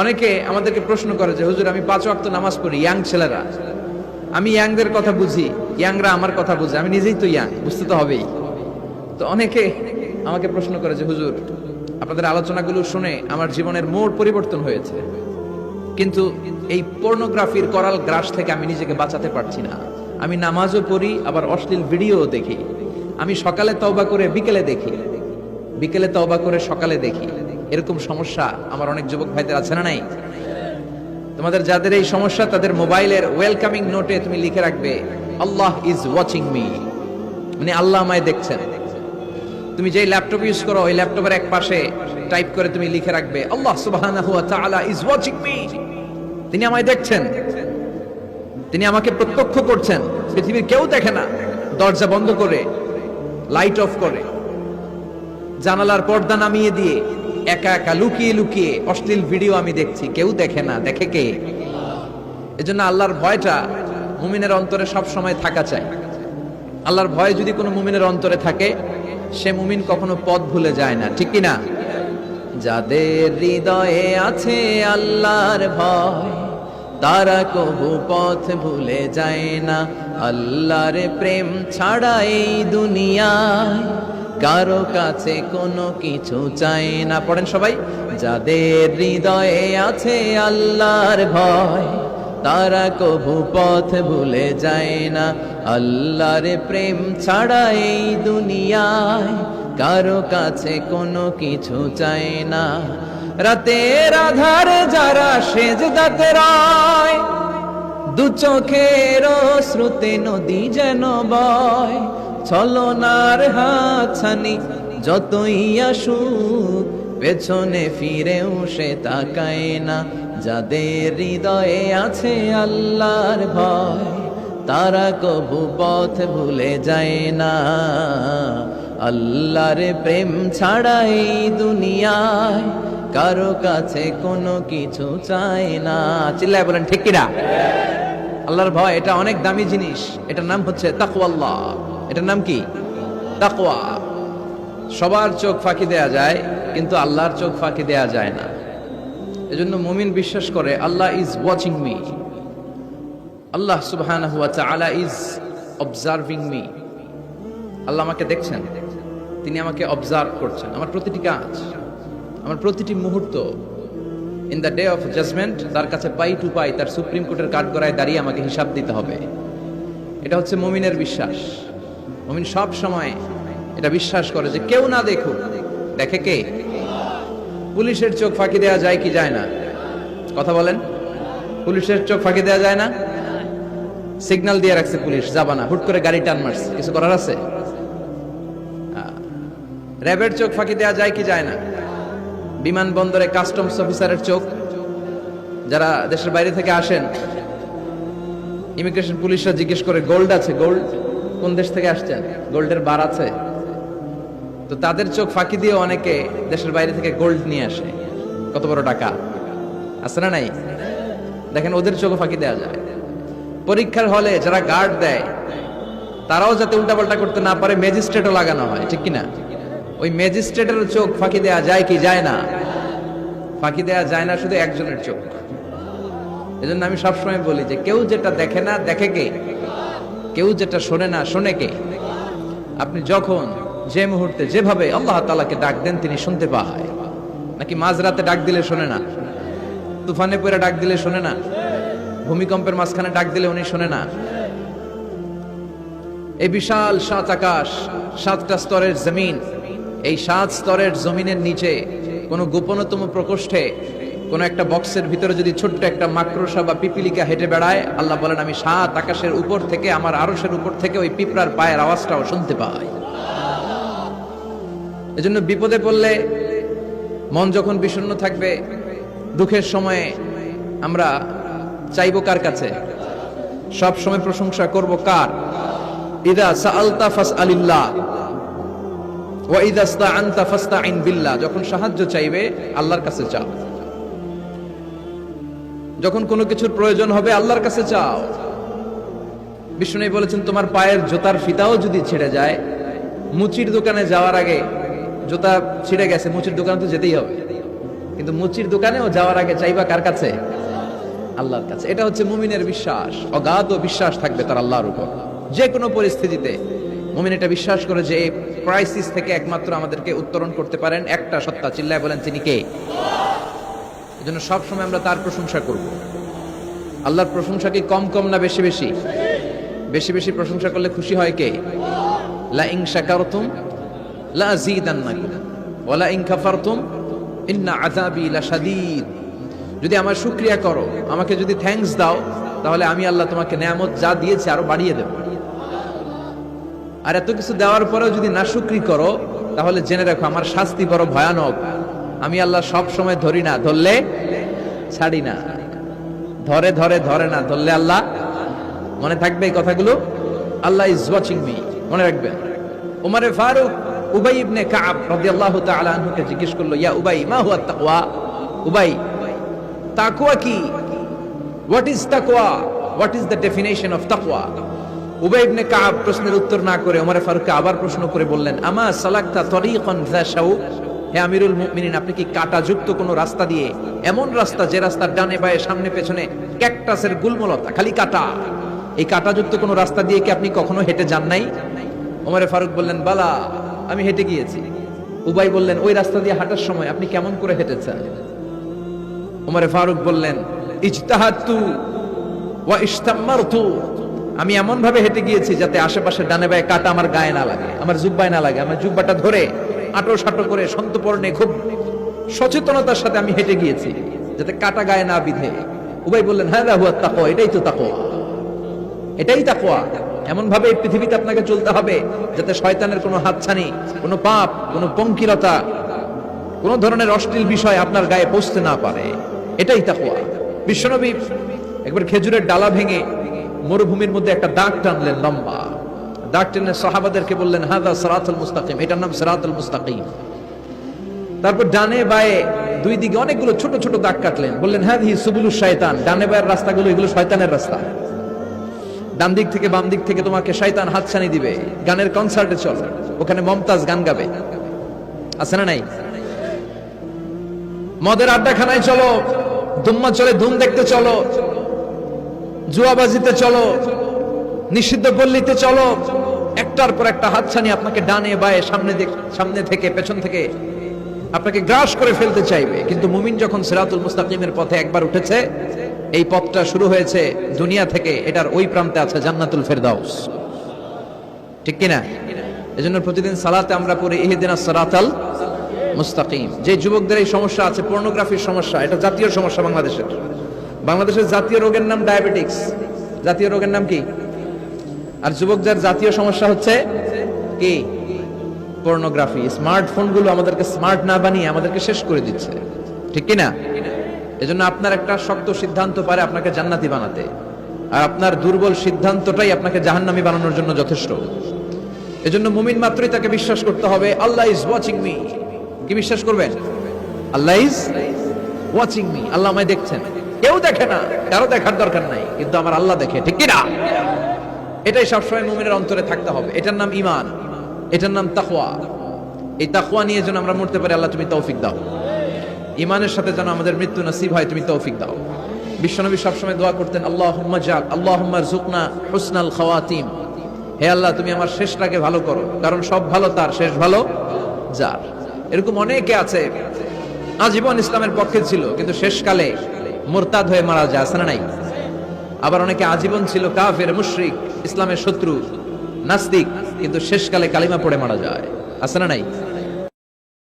অনেকে আমাদেরকে প্রশ্ন করে যে, হুজুর, আমি পাঁচ ওয়াক্ত নামাজ পড়ি, ইয়াং ছেলেরা? আমি ইয়াংদের কথা বুঝি, ইয়াংরা আমার কথা বুঝে, আমি নিজেই তো ইয়াং, বুঝতে তো হবেই। তো অনেকে আমাকে প্রশ্ন করে যে, হুজুর, আপনাদের আলোচনাগুলো শুনে আমার জীবনের মোড় পরিবর্তন হয়েছে, কিন্তু এই পর্নোগ্রাফির করাল গ্রাস থেকে আমি নিজেকে বাঁচাতে পারছি না। আমি নামাজও পড়ি, আবার অশ্লীল ভিডিও দেখি। আমি সকালে তওবা করে বিকেলে দেখি। বিকেলে তওবা করে সকালে দেখি। এরকম সমস্যা আমার অনেক যুবক ভাইদের আছে না নাই? তোমাদের যাদের এই সমস্যা, তাদের মোবাইলের ওয়েলকামিং নোটে তুমি লিখে রাখবে, আল্লাহ ইজ ওয়াচিং মি মানে আল্লাহ আমায় দেখছেন। তুমি যে ল্যাপটপ ইউজ করো, ওই ল্যাপটপের এক পাশে টাইপ করে তুমি লিখে রাখবে, আল্লাহ সুবহানাহু ওয়া তাআলা ইজ ওয়াচিং মি তিনি আমায় দেখছেন। তিনি আমাকে প্রত্যক্ষ করছেন। পৃথিবীর কেউ দেখে না। দরজা বন্ধ করে লাইট অফ করে। জানালার পর্দা নামিয়ে দিয়ে একা একা লুকিয়ে লুকিয়ে অশ্লীল ভিডিও আমি দেখছি। কেউ দেখে না। দেখে কে? এজন্য আল্লাহর ভয়টা মুমিনের অন্তরে সব সময় থাকা চাই। আল্লাহর ভয় যদি কোনো মুমিনের অন্তরে থাকে, সে মুমিন কখনো পথ ভুলে যায় না। ঠিক না যাদের হৃদয়ে আছে আল্লাহর ভয়, তারা কবু পথ ভুলে যায় না। আল্লাহর প্রেম ছাড়া এই দুনিয়ায় কারও কাছে কোনো কিছু চাই না। পড়েন সবাই, যাদের হৃদয়ে আছে আল্লাহর ভয়, তারা কবু পথ ভুলে যায় না। আল্লাহর প্রেম ছাড়া এই দুনিয়ায় কারও কাছে কোনো কিছু চায় না। রাতের আধারে যারা সেজ দাতে রায় দু চোখের শ্রুতে নদী যেন বয় ছলনার হাতছানি যতই আসুক, পেছনে ফিরেও সে তাকায় না। যাদের হৃদয়ে আছে আল্লাহর ভয়, তারা কবু পথ ভুলে যায় না। আল্লাহর প্রেম ছাড়া এই দুনিয়ায় কারও কাছে কোনো কিছু চায় না। চিল্লায় বলেন, ঠিক কিনা? আল্লাহর ভয়, এটা অনেক দামি জিনিস। এটার নাম হচ্ছে তাকওয়াল্লাহ। এটার নাম কি? তাকওয়া। সবার চোখ ফাঁকি দেয়া যায়, কিন্তু আল্লাহর চোখ ফাঁকি দেয়া যায় না। এজন্য মুমিন বিশ্বাস করে, Allah is watching me Allah সুবহানাহু ওয়া তাআলা ইজ অবজার্ভিং মি আল্লাহ আমাকে দেখছেন, তিনি আমাকে অবজার্ভ করছেন। আমার প্রতিটি কাজ, আমার প্রতিটি মুহূর্ত in the day of judgement তার কাছে পাই টু পাই তার সুপ্রিম কোর্টের কাঠগড়ায় দাঁড়িয়ে আমাকে হিসাব দিতে হবে। এটা হচ্ছে মুমিনের বিশ্বাস। মুমিন সব সময় এটা বিশ্বাস করে যে কেউ না দেখুক। দেখে কে? পুলিশের চোখ ফাঁকি দেওয়া যায় কি যায় না? কথা বলেন। পুলিশের চোখ ফাঁকি দেওয়া যায় না? সিগন্যাল দিয়ে রাখছে পুলিশ, যাবা না। হুট করে গাড়ি টান মারছে। কিছু করার আছে? র্যাবের চোখ ফাঁকি দেওয়া যায় কি যায় না? বিমানবন্দরে কাস্টমস অফিসারের চোখ। যারা দেশের বাইরে থেকে আসেন, ইমিগ্রেশন পুলিশরা জিজ্ঞেস করে, গোল্ড আছে, গোল্ড? কোন দেশ থেকে আসছেন? গোল্ডের বার আছে। তো তাদের চোখ ফাঁকি দিয়ে অনেকে দেশের বাইরে থেকে গোল্ড নিয়ে আসে। কত বড় টাকা? আছে না নাই? দেখেন, ওদের চোখ ফাঁকি দেওয়া যায়। পরীক্ষার হলে যারা গার্ড দেয়, তারাও যাতে উল্টাপাল্টা করতে না পারে ম্যাজিস্ট্রেটও লাগানো হয়, ঠিক কিনা? ওই ম্যাজিস্ট্রেটের চোখ ফাঁকি দেওয়া যায় কি যায় না? ফাঁকি দেওয়া যায় না, শুধু একজনের চোখ। এজন্য আমি সবসময় বলি যে, কেউ যেটা দেখে না, দেখে কে? কেউ যেটা শোনে না, শোনে কে? আপনি যখন যে মুহূর্তে যেভাবে আল্লাহ তালাকে ডাক দেন, তিনি শুনতে পায়। নাকি মাঝরাতে ডাক দিলে শোনে না? তুফানে পরে ডাক দিলে শোনে না? ভূমিকম্পের মাঝখানে ডাক দিলে উনি শোনে না? এই বিশাল সাত আকাশ, সাতটা স্তরের জমিন, এই সাত স্তরের জমিনের নিচে কোনো গোপনতম প্রকোষ্ঠে কোন একটা বক্সের ভিতরে যদি ছোট্ট একটা মাকড়সা বা পিপিলিকা হেঁটে বেড়ায়, আল্লাহ বলেন, আমি সাত আকাশের উপর থেকে, আমার আরশের উপর থেকে ওই পিঁপড়ার পায়ের আওয়াজটাও শুনতে পাই। এজন্য বিপদে পড়লে মন যখন বিষণ্ণ থাকবে, দুঃখের সময়ে আমরা চাইব কার কাছে? সব সময় প্রশংসা করব কার? ইদা সাআলতা ফাসআলিল্লাহ, ওয়া ইদা ইসতাআনতা ফাসতাইন বিল্লাহ, যখন সাহায্য চাইবে, আল্লাহর কাছে চাও। যখন কোনো কিছুর প্রয়োজন হবে, আল্লাহর কাছে চাও। বিষ্ণু বলেছেন, তোমার পায়ের জোতার ফিতাও যদি ছেড়ে যায়, মুচির দোকানে যাওয়ার আগে জুতা ছিঁড়ে গেছে, মুচির দোকানে তো যেতেই হবে। কিন্তু মুচির দোকানেও যাওয়ার আগে চাইবা কার কাছে? আল্লাহর কাছে। এটা হচ্ছে মুমিনের বিশ্বাস। অগাধ বিশ্বাস থাকবে তার আল্লাহর উপর। যে কোনো পরিস্থিতিতে মুমিন এটা বিশ্বাস করে যে ক্রাইসিস থেকে একমাত্র আমাদেরকে উত্তরণ করতে পারেন, একটা সত্তা চিল্লায় বলেন, তিনি কে? এজন্য সবসময় আমরা তার প্রশংসা করব। আল্লাহর প্রশংসা কি কম কম না বেশি বেশি? বেশি বেশি প্রশংসা করলে খুশি হয় কে? লা ইন শাকারতুম, লা আযীদান্নাকুম ওয়া লা ইন কাফারতুম, ইন্না আযাবি লাশাদীদ। যদি আমার শুকরিয়া করো, আমাকে যদি থ্যাঙ্কস দাও, তাহলে আমি আল্লাহ তোমাকে নেয়ামত যা দিয়েছি আরও বাড়িয়ে দেব। আর এত কিছু দেওয়ার পরেও যদি না শুকরি করো, তাহলে জেনে রাখো আমার শাস্তি বড় ভয়ানক। আমি আল্লাহ সব সময় ধরি না, ধরলে ছাড়ি না। ধরে ধরে ধরে না, ধরলে আল্লাহ মনে থাকবে এই কথাগুলো? আল্লাহ ইজ ওয়াচিং মি মনে রাখবেন উমারে ফারুক উবাই ইবনে কাব রাদিয়াল্লাহু তাআলা আনহুকে জিজ্ঞেস করল, ইয়া উবাই, মা হুয়া তাকওয়া? উবাই, তাকওয়া কি? হোয়াট ইজ তাকওয়া? What is the definition of তাকওয়া? উবাই ইবনে কাব প্রশ্নের উত্তর না করে ওমরে ফারুককে আবার প্রশ্ন করে বললেন, আমা সালাকতা তরিকান যা শাউক হে আমিরুল মুমিনিন, আপনি কি কাটাযুক্ত কোনো রাস্তা দিয়ে, এমন রাস্তা যে রাস্তার ডানে বায়ে সামনে পেছনে ক্যাকটাসের গুলমলতা, খালি কাটা? এই কাটাযুক্ত কোনো রাস্তা দিয়ে কি আপনি কখনো হেঁটে যান নাই? ওমরে ফারুক বললেন, বালা, আমি হেঁটে গিয়েছি। উবাই বললেন, ওই রাস্তা দিয়ে হাঁটার সময় আপনি কেমন করে হেঁটেছেন? উমরে ফারুক বললেন ইজতাহাতু ওয়া ইস্তাম্মারতু আমি এমন ভাবে হেঁটে গিয়েছি যাতে আশেপাশে ডানে বায়ে কাটা আমার গায়ে না লাগে, আমার জুব্বায় না লাগে, আমার জুব্বাটা ধরে আটো সাটো করে সন্তপর্ণে খুব সচেতনতার সাথে আমি হেঁটে গিয়েছি যাতে কাটা গায়ে না বিধে। উবাই বললেন হ্যাঁ হুয়া তাকওয়া, এটাই তো তাকওয়া। এটাই তাকওয়া। এমন ভাবে এই পৃথিবীতে আপনাকে চলতে হবে যাতে শয়তানের কোনো হাতছানি, কোনো পাপ, কোনো পঙ্কিলতা, কোনো ধরনের অশ্লীল বিষয় আপনার গায়ে পৌঁছতে না পারে। এটাই তাকওয়া। বিশ্বনবী একবার খেজুরের ডালা ভেঙে মরুভূমির মধ্যে একটা দাগ টানলেন লম্বা। দাগ টেনে সাহাবাদেরকে বললেন হাদা সরাতুল মুস্তাকিম। এটার নাম সরাতুল মুস্তাকিম। তারপর ডানে বায়ে দুই দিকে অনেকগুলো ছোট ছোট দাগ কাটলেন। বললেন হ্যাঁ হি সুবুলু শয়তান। ডানে বায়ের রাস্তাগুলো এগুলো শয়তানের রাস্তা। ডান দিক থেকে বাম দিক থেকে তোমাকে শয়তান হাতছানি দিবে। গানের কনসার্টে চল, ওখানে মমতাজ গান গাবে। আছে না নাই? মদের আড্ডাখানায় চলো, দুম্মা চলে ধুম দেখতে চলো। জুয়াবাজিতে চলো, নিষিদ্ধ পল্লীতে চলো, একটার পর একটা হাতছানি আপনাকে ডানে বায়ে সামনে সামনে থেকে, পেছন থেকে আপনাকে গ্রাস করে ফেলতে চাইবে। কিন্তু মুমিন যখন সিরাতুল মুস্তাকিমের পথে একবার উঠেছে, এই পথটা শুরু হয়েছে দুনিয়া থেকে, এটার ওই প্রান্তে আছে জান্নাতুল ফেরদাউস। ঠিক কিনা? এজন্য প্রতিদিন সালাতে আমরা পড়ি, ইহদিনাস সিরাতাল মুস্তাকিম। যে যুবকদের এই সমস্যা আছে, পর্নোগ্রাফির সমস্যা, এটা জাতীয় সমস্যা বাংলাদেশের। বাংলাদেশের জাতীয় রোগের নাম ডায়াবেটিক্স। জাতীয় রোগের নাম কি? আর যুবকদের জাতীয় সমস্যা হচ্ছে কি? পর্নোগ্রাফি স্মার্টফোনগুলো আমাদেরকে স্মার্ট না বানিয়ে আমাদেরকে শেষ করে দিচ্ছে। ঠিক কি না এজন্য আপনার একটা শক্ত সিদ্ধান্ত পারে আপনাকে জান্নাতি বানাতে। আর আপনার দুর্বল সিদ্ধান্তটাই আপনাকে জাহান্নামি বানানোর জন্য যথেষ্ট। এজন্য মুমিন মাত্রই তাকে বিশ্বাস করতে হবে, আল্লাহ ইজ ওয়াচিং মি কি বিশ্বাস করবেন? Allah is watching me Allah আমায় দেখছেন। কেউ দেখে না, কারও দেখার দরকার নাই, কিন্তু আমার আল্লাহ দেখে, ঠিক কি না এটাই সবসময় মুমিনের অন্তরে থাকতে হবে। এটার নাম ইমান এটার নাম তাকওয়া। এই তাকওয়া নিয়ে যেন আমরা মরতে পারি, আল্লাহ তুমি তৌফিক দাও। ইমানের সাথে যেন আমাদের মৃত্যু নসিব হয়, তুমি তৌফিক দাও। বিশ্বনবী সবসময় দোয়া করতেন আল্লাহ জাক আল্লাহ জুকনা হুসনাল খাওয়াতিম। হে আল্লাহ, তুমি আমার শেষটাকে ভালো করো, কারণ সব ভালো তার, শেষ ভালো যার। এরকম অনেকে আছে, আজীবন ইসলামের পক্ষে ছিল, কিন্তু শেষকালে মোরতাদ হয়ে মারা যায় আসে না নাই? আবার অনেকে আজীবন ছিল কাফের, মুশরিক, ইসলামের শত্রু, নাস্তিক, কিন্তু শেষকালে কালিমা পড়ে মারা যায়, আছে না নাই?